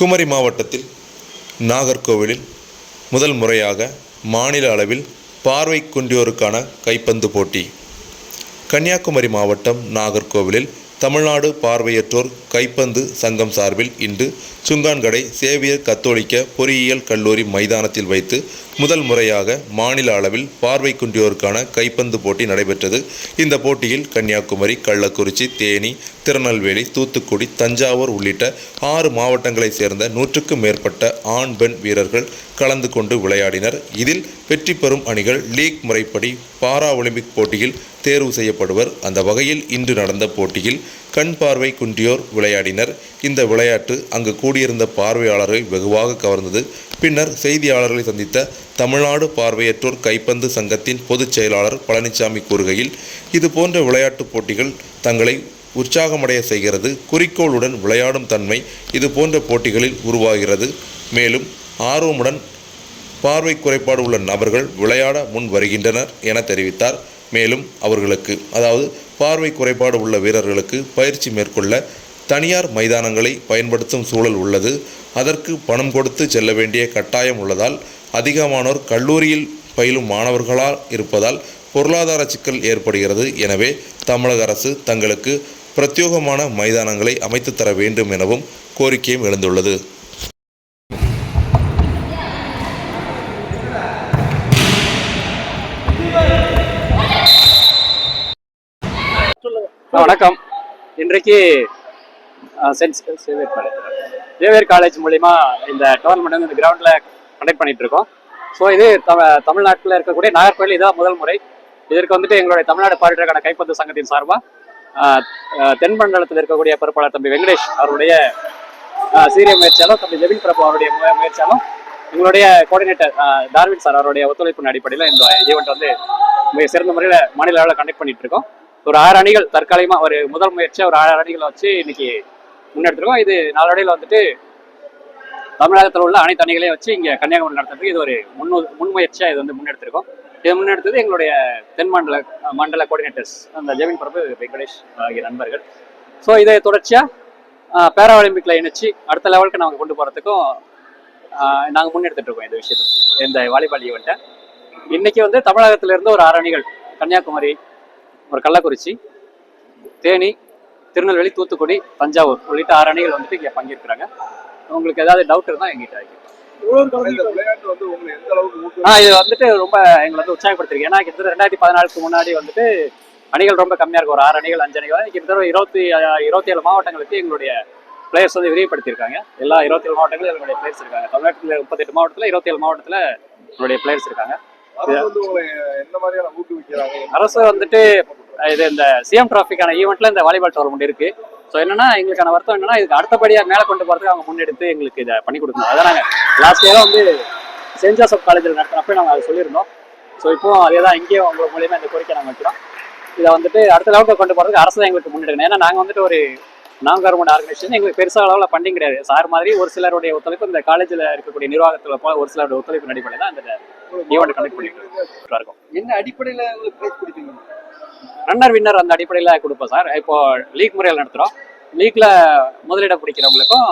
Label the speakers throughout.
Speaker 1: குமரி மாவட்டத்தில் நாகர்கோவிலில் முதல் முறையாக மாநில அளவில் பார்வை குன்றியோருக்கான கைப்பந்து போட்டி. கன்னியாகுமரி மாவட்டம் நாகர்கோவிலில் தமிழ்நாடு பார்வையற்றோர் கைப்பந்து சங்கம் சார்பில் இன்று சுங்கான்கடை சேவியர் கத்தோலிக்க பொறியியல் கல்லூரி மைதானத்தில் வைத்து முதல் முறையாக மாநில அளவில் பார்வை குன்றியோருக்கான கைப்பந்து போட்டி நடைபெற்றது. இந்த போட்டியில் கன்னியாகுமரி கள்ளக்குறிச்சி தேனி திருநெல்வேலி தூத்துக்குடி தஞ்சாவூர் உள்ளிட்ட ஆறு மாவட்டங்களைச் சேர்ந்த நூற்றுக்கும் மேற்பட்ட ஆண் பெண் வீரர்கள் கலந்து கொண்டு விளையாடினர். இதில் வெற்றி பெறும் அணிகள் லீக் முறைப்படி பாரா ஒலிம்பிக் போட்டியில் தேர்வு செய்யப்படுவர். அந்த வகையில் இன்று நடந்த போட்டியில் கண் பார்வை குன்றியோர் விளையாடினர். இந்த விளையாட்டு அங்கு கூடியிருந்த பார்வையாளர்களை வெகுவாக கவர்ந்தது. பின்னர் செய்தியாளர்களை சந்தித்த தமிழ்நாடு பார்வையற்றோர் கைப்பந்து சங்கத்தின் பொதுச் செயலாளர் பழனிசாமி கூறுகையில் இது போன்ற விளையாட்டுப் போட்டிகள் தங்களை உற்சாகமடைய செய்கிறது. குறிக்கோளுடன் விளையாடும் தன்மை இது போன்ற போட்டிகளில் உருவாகிறது. மேலும் ஆர்வமுடன் பார்வை குறைபாடு உள்ள நபர்கள் விளையாட முன் வருகின்றனர் என தெரிவித்தார். மேலும் அவர்களுக்கு அதாவது பார்வை குறைபாடு உள்ள வீரர்களுக்கு பயிற்சி மேற்கொள்ள தனியார் மைதானங்களை பயன்படுத்தும் சூழல் உள்ளது. அதற்கு பணம் கொடுத்து செல்ல வேண்டிய கட்டாயம் உள்ளதால் அதிகமானோர் கல்லூரியில் பயிலும் மாணவர்களால் இருப்பதால் பொருளாதார சிக்கல் ஏற்படுகிறது. எனவே தமிழக அரசு தங்களுக்கு பிரத்யோகமான மைதானங்களை அமைத்து தர வேண்டும் எனவும் கோரிக்கையும் எழுந்துள்ளது
Speaker 2: ஆ, வணக்கம். இன்றைக்கு Saint Xavier College. Xavier College மூலிமா இந்த டோர்னமெண்ட் வந்து இந்த கிரவுண்டில் கண்டக்ட் பண்ணிட்டு இருக்கோம். ஸோ இது தம தமிழ்நாட்டில் இருக்கக்கூடிய நாகர்கோவில் இதான் முதல் முறை. இதற்கு வந்துட்டு எங்களுடைய தமிழ்நாடு பாரிட்டருக்கான கைப்பந்து சங்கத்தின் சார்பாக தென் மண்டலத்தில் இருக்கக்கூடிய பொறுப்பாளர் தம்பி வெங்கடேஷ் அவருடைய சீரிய முயற்சியாலும் தம்பி ஜெபின் பிரபு அவருடைய முயற்சியாலும் எங்களுடைய கோஆர்டினேட்டர் டார்வின் சார் அவருடைய ஒத்துழைப்பின் அடிப்படையில் இந்த ஈவெண்ட் வந்து மிக சிறந்த முறையில் மாநில அளவில் கண்டக்ட் பண்ணிட்டு இருக்கோம். ஒரு ஆறு அணிகள் தற்காலிகமா ஒரு முதல் முயற்சியா ஒரு ஆறு அணிகளை வச்சு இன்னைக்கு முன்னெடுத்துருக்கோம். இது நாளடைவில் வந்துட்டு தமிழகத்தில் உள்ள அனைத்து அணிகளையும் வச்சு இங்க கன்னியாகுமரி நடத்துறதுக்கு இது ஒரு முன் முன்முயற்சியாக இது வந்து முன்னெடுத்திருக்கோம். இது முன்னெடுத்தது எங்களுடைய தென் மண்டல மண்டல கோஆர்டினேட்டர்ஸ் அந்த ஜெவின் பிரபு வெங்கடேஷ் ஆகிய நண்பர்கள். ஸோ இதை தொடர்ச்சியா பேரா ஒலிம்பிக்ல இணைச்சு அடுத்த லெவலுக்கு நாங்கள் கொண்டு போறதுக்கும் நாங்கள் முன்னெடுத்துட்டு இருக்கோம் இந்த விஷயத்தை இந்த வாலிபால் ஈவெண்ட்டை இன்னைக்கு வந்து தமிழகத்துல இருந்து ஒரு ஆறு அணிகள் கன்னியாகுமரி ஒரு கள்ளக்குறிச்சி தேனி திருநெல்வேலி தூத்துக்குடி தஞ்சாவூர் உள்ளிட்ட ஆறு அணிகள் வந்துட்டு இங்கே பங்கேற்கிறாங்க. உங்களுக்கு ஏதாவது டவுட் இருந்தால் எங்கிட்ட? ஆ இது வந்துட்டு ரொம்ப எங்களை வந்து உற்சாகப்படுத்திருக்கு. ஏன்னா கிட்டத்தட்ட ரெண்டாயிரத்தி பதினாலுக்கு முன்னாடி வந்துட்டு அணிகள் ரொம்ப கம்மியாக இருக்கும். ஒரு ஆறு அணிகள் அஞ்சு அணிகள். கிட்டத்தட்ட இருபத்தி இருபத்தி ஏழு மாவட்டங்களுக்கு எங்களுடைய பிளேயர்ஸ் வந்து விரிவுபடுத்தியிருக்காங்க. எல்லா இருபத்தி ஏழு மாவட்டங்களும் எங்களுடைய பிளேயர்ஸ் இருக்காங்க. தமிழ்நாட்டில் முப்பத்தெட்டு மாவட்டத்தில் இருபத்தி ஏழு மாவட்டத்தில் எங்களுடைய பிளேயர்ஸ் இருக்காங்க.
Speaker 3: அரசு
Speaker 2: வந்துட்டு இது இந்த சிஎம் டிராஃபிக்கான ஈவெண்ட்ல இந்த வாலிபால் டோர்னமெண்ட் இருக்கு. ஸோ என்னன்னா எங்களுக்கான வருத்தம் என்னன்னா இதுக்கு அடுத்தபடியாக மேலே கொண்டு போறதுக்கு அவங்க முன்னெடுத்து எங்களுக்கு இதை பண்ணி கொடுக்கணும். அதான் நாங்கள் லாஸ்ட் இயரும் வந்து சென்ட் ஜோசப் காலேஜில் நடத்தினப்ப நாங்கள் அதை சொல்லியிருந்தோம். ஸோ இப்போ அதே தான் இங்கேயும் உங்க மூலியமா இந்த கோரிக்கை நாங்கள் வைக்கிறோம். இதை வந்துட்டு அடுத்த லெவலுக்கு கொண்டு போறதுக்கு அரசு தான் எங்களுக்கு முன்னெடுக்கணும். ஏன்னா நாங்கள் வந்துட்டு ஒரு நான் கவர்மெண்ட் ஆர்கனைசேஷன் எங்களுக்கு பெருசாக அளவில் ஃபண்டிங் கிடையாது. சார் மாதிரி ஒரு சிலருடைய ஒத்துழைப்பு இந்த காலேஜில் இருக்கக்கூடிய நிர்வாகத்தில் போல ஒரு சிலருடைய ஒத்துழைப்பு அடிப்படையில் தான் இந்த ஈவெண்ட் கண்டக்ட் பண்ணிட்டு இருக்கோம்.
Speaker 3: என்ன அடிப்படையில பிரைஸ் கொடுப்பீங்க?
Speaker 2: ரன்னர் வின்னர் அந்த அடிப்படையில் கொடுப்போம் சார். இப்போ லீக் முறையில் நடத்துகிறோம் லீக்ல முதலிடம் பிடிக்கிறவங்களுக்கும்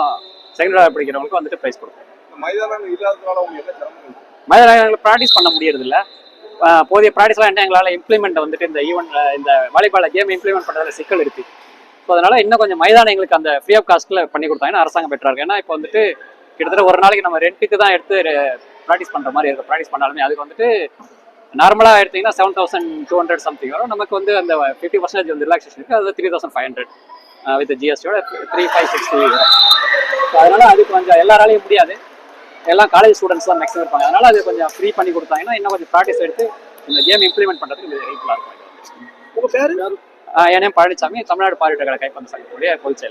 Speaker 2: செகண்ட் பிடிக்கிறவங்களுக்கும் வந்துட்டு ப்ரைஸ் கொடுப்போம்.
Speaker 3: மைதானங்கள்
Speaker 2: ப்ராக்டிஸ் பண்ண முடியறது இல்ல போதிய ப்ராக்டிஸ்லாம் என்ன எங்களால் இம்ப்ளிமெண்ட் வந்துட்டு இந்த ஈவெண்ட் இந்த வாலிபால் கேம் இம்ப்ளிமெண்ட் பண்ணுறதுல சிக்கல் இருக்கு. ஸோ அதனால இன்னும் கொஞ்சம் மைதானம் எங்களுக்கு அந்த ஃப்ரீ ஆஃப் காஸ்ட்டில் பண்ணி கொடுத்தாங்கன்னா அரசாங்கம் பெற்றா இருக்கு ஏன்னா இப்போ வந்துட்டு கிட்டத்தட்ட ஒரு நாளைக்கு நம்ம ரெண்ட்டுக்கு தான் எடுத்து ப்ராக்டிஸ் பண்ணுற மாதிரி இருக்கும். ப்ராக்டிஸ் பண்ணாலுமே அதுக்கு வந்துட்டு நார்மலாக எடுத்தீங்கன்னா seven thousand two hundred something வரும். நமக்கு வந்து அந்த ஃபிஃப்டி பர்சன்டேஜ் வந்து ரிலாக்ஸேஷன் இருக்குது அது three thousand five hundred with ஜிஎஸ்டியோட three five sixty வரும். So அதனால அது கொஞ்சம் எல்லாராலையும் முடியாது. எல்லாம் காலேஜ் ஸ்டூடெண்ட்ஸ் தான் மேக்ஸிமம் இருப்பாங்க. அதனால அது கொஞ்சம் ஃப்ரீ பண்ணி கொடுத்தாங்கன்னா இன்னும் கொஞ்சம் ப்ராக்டிஸ் எடுத்து இந்த கேம் இம்ப்ளிமெண்ட் பண்ணுறதுக்கு ஹெல்ப்ஃபுல்லாக இருக்கும்.
Speaker 3: உங்க பேரு?
Speaker 2: என் பழனிசாமி தமிழ்நாடு பாலிட்டர்களை கைப்பந்த சங்கத்துடைய பொதுச் செயலர்.